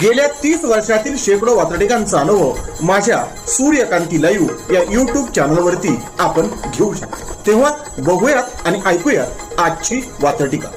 गेल्या तीस वर्षातील शेकडो वातडिकांचा अनुभव माझ्या सूर्यकांती लाईव्ह या युट्यूब चॅनलवरती आपण घेऊ शकतो. तेव्हा बघूयात आणि ऐकूयात आजची वातडिका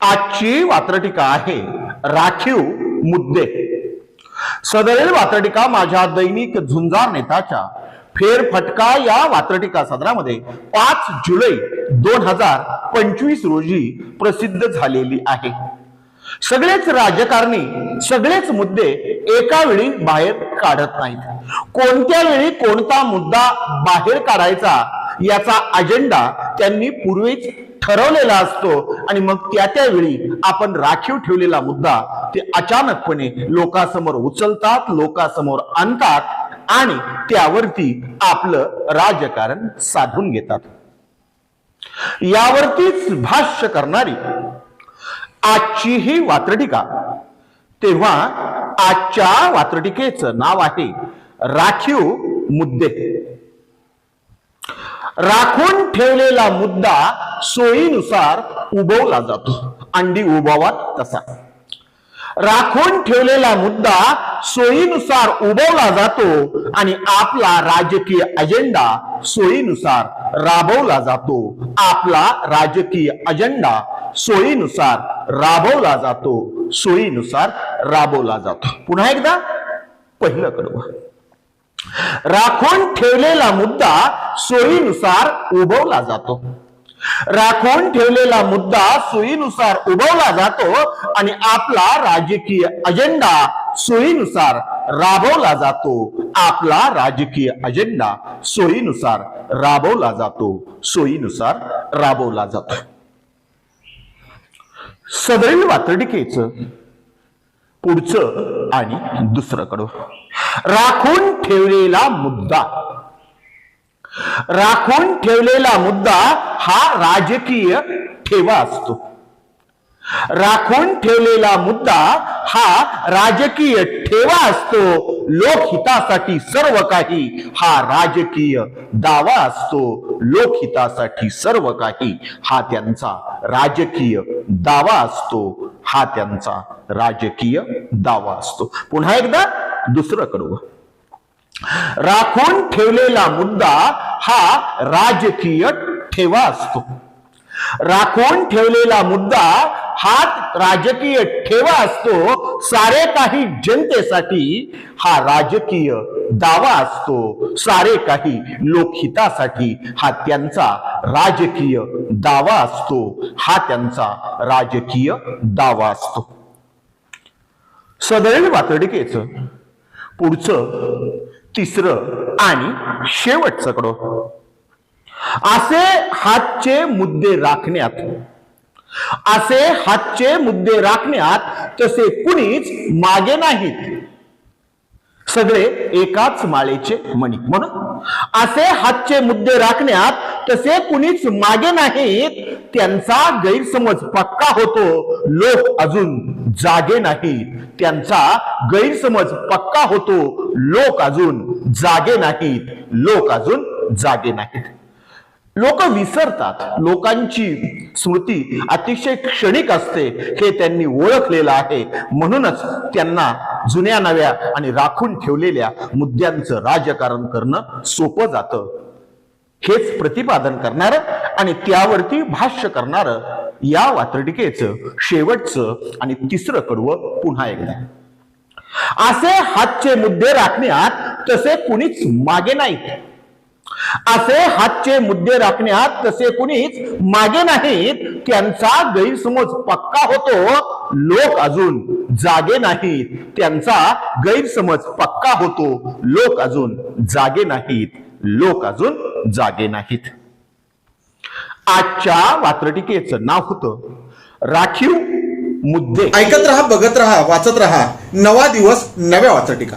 आजची वात्रटिका आहे राखीव मुद्दे. सदरेल वात्रटिका माझ्या दैनिक झुंजार नेताच्या फेरफटका या वात्रटिका सदरामध्ये पाच जुलै दोन हजार पंचवीस रोजी प्रसिद्ध झालेली आहे. सगळेच राजकारणी सगळेच मुद्दे एका वेळी बाहेर काढत नाहीत. कोणत्या वेळी कोणता मुद्दा बाहेर काढायचा याचा अजेंडा त्यांनी पूर्वीच ठरवलेला असतो आणि मग त्या त्यावेळी आपण राखीव ठेवलेला मुद्दा ते अचानकपणे लोकांसमोर उचलतात लोकांसमोर आणतात आणि त्यावरती आपलं राजकारण साधून घेतात. यावरतीच भाष्य करणारी आजची ही वात्रटिका. तेव्हा आजच्या वात्रटिकेचं नाव आहे राखीव मुद्दे. राखून ठेवलेला मुद्दा सोयीनुसार उभवला जातो. अंडी उभवा तसा. राखून ठेवलेला मुद्दा सोयीनुसार उभवला जातो आणि आपला राजकीय अजेंडा सोयीनुसार राबवला जातो. आपला राजकीय अजेंडा सोयीनुसार राबवला जातो. सोयीनुसार राबवला जातो. पुन्हा एकदा पहिलं कडवं. राखून ठेवलेला मुद्दा सोयीनुसार उभवला जातो. राखून ठेवलेला मुद्दा सोयीनुसार उभवला जातो आणि आपला राजकीय अजेंडा सोयीनुसार राबवला जातो. आपला राजकीय अजेंडा सोयीनुसार राबवला जातो. सोयीनुसार राबवला जातो. सदरेल वातडिकेचं पुढचं आणि दुसरं कडव राखून ठेवलेला मुद्दा. राखून ठेवलेला मुद्दा हा राजकीय ठेवा असतो. राखून ठेवलेला मुद्दा हा राजकीय ठेवा असतो. लोकहितासाठी सर्व काही हा राजकीय दावा असतो. लोकहितासाठी सर्व काही हा त्यांचा राजकीय दावा असतो. हा त्यांचा राजकीय दावा असतो. पुन्हा एकदा दुसरं कडवं राखून ठेवलेला मुद्दा हा राजकीय ठेवा असतो. राखून ठेवलेला मुद्दा हात राजकीय ठेवा असतो सारे काही जनतेसाठी हा राजकीय दावा असतो. सारे काही लोकहितासाठी हा त्यांचा राजकीय दावा असतो. हा त्यांचा राजकीय दावा असतो. सदैव वातडिकेचं पुढचं तिसरं आणि शेवटचं कडो. असे हातचे मुद्दे राखण्यात असे हातचे मुद्दे राखण्यात तसे कुणीच मागे नाहीत. सगळे एकाच माळेचे मणी म्हणून असे हातचे मुद्दे राखण्यात तसे कुणीच मागे नाहीत. त्यांचा गैरसमज पक्का होतो. लोक अजून जागे नाहीत. त्यांचा गैरसमज पक्का होतो. लोक अजून जागे नाहीत. लोक अजून जागे नाहीत. लोक विसरतात. लोकांची स्मृती अतिशय क्षणिक असते हे त्यांनी ओळखलेलं आहे. म्हणूनच त्यांना जुन्या नव्या आणि राखून ठेवलेल्या मुद्द्यांचं राजकारण करणं सोपं जातं. हेच प्रतिपादन करणार आणि त्यावरती भाष्य करणार या वात्रटिकेचं शेवटचं आणि तिसरं कडवं पुन्हा एकदा. असे हातचे मुद्दे राखण्यात तसे कुणीच मागे नाहीत. असे हातचे मुद्दे राखण्यात तसे कुणीच मागे नाहीत. त्यांचा गैरसमज पक्का होतो लोक अजून जागे नाहीत. त्यांचा गैरसमज पक्का होतो लोक अजून जागे नाहीत. लोक अजून जागे नाहीत. आजच्या वात्रटिकेचं नाव होतं राखीव मुद्दे. ऐकत रहा बघत रहा वाचत रहा. नवा दिवस नव्या वाचटिका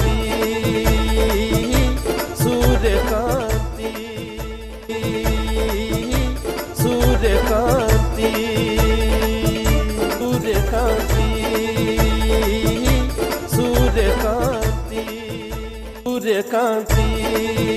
कांसी